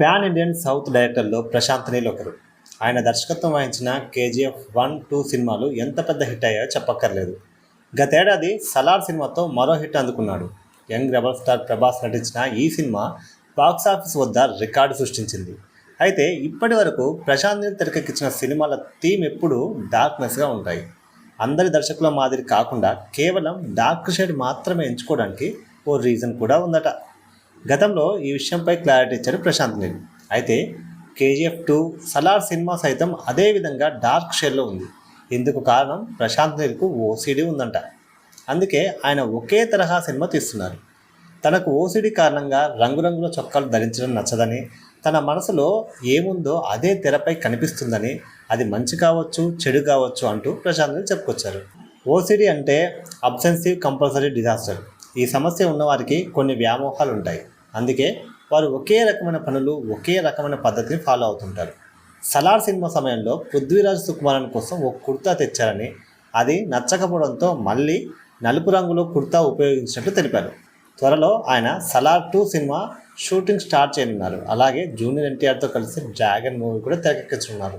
Pan Indian south డైరెక్టర్లో ప్రశాంత్ నీల్ ఒకరు. ఆయన దర్శకత్వం వహించిన కేజీఎఫ్ వన్ టూ సినిమాలు ఎంత పెద్ద హిట్ అయ్యాయో చెప్పక్కర్లేదు. గతేడాది సలార్ సినిమాతో మరో హిట్ అందుకున్నాడు. యంగ్ రెబల్ స్టార్ ప్రభాస్ నటించిన ఈ సినిమా బాక్స్ ఆఫీస్ వద్ద రికార్డు సృష్టించింది. అయితే ఇప్పటి వరకు ప్రశాంత్ నీల్ తెరకెక్కించిన సినిమాల థీమ్ ఎప్పుడూ డార్క్నెస్గా ఉంటాయి. అందరి దర్శకుల మాదిరి కాకుండా కేవలం డార్క్ షేడ్ మాత్రమే ఎంచుకోవడానికి ఓ రీజన్ కూడా ఉందట. గతంలో ఈ విషయంపై క్లారిటీ ఇచ్చారు ప్రశాంత్ నీల్ అయితే కేజీఎఫ్ టూ సలార్ సినిమా సైతం అదే విధంగా డార్క్ షేడ్లో ఉంది. ఇందుకు కారణం ప్రశాంత్ నీల్కు ఓసీడీ ఉందంట. అందుకే ఆయన ఒకే తరహా సినిమా తీస్తున్నారు. తనకు ఓసీడీ కారణంగా రంగురంగుల చొక్కాలు ధరించడం నచ్చదని తన మనసులో ఏముందో అదే తెరపై కనిపిస్తుందని అది మంచి కావచ్చు చెడు కావచ్చు అంటూ ప్రశాంత్ చెప్పుకొచ్చారు. ఓసీడీ అంటే అబ్సెన్సివ్ కంపల్సరీ డిజాస్టర్. ఈ సమస్య ఉన్నవారికి కొన్ని వ్యామోహాలు ఉంటాయి అందుకే వారు ఒకే రకమైన పనులు ఒకే రకమైన పద్ధతిని ఫాలో అవుతుంటారు. సలార్ సినిమా సమయంలో పృథ్వీరాజ్ సుకుమారన్ కోసం ఒక కుర్తా తెచ్చారని అది నచ్చకపోవడంతో మళ్ళీ నలుపు రంగులో కుర్తా ఉపయోగించినట్లు తెలిపారు. త్వరలో ఆయన Salaar two cinema shooting start చేయనున్నారు. అలాగే జూనియర్ ఎన్టీఆర్తో కలిసి డ్రాగన్ మూవీ కూడా తెరకెక్కించున్నారు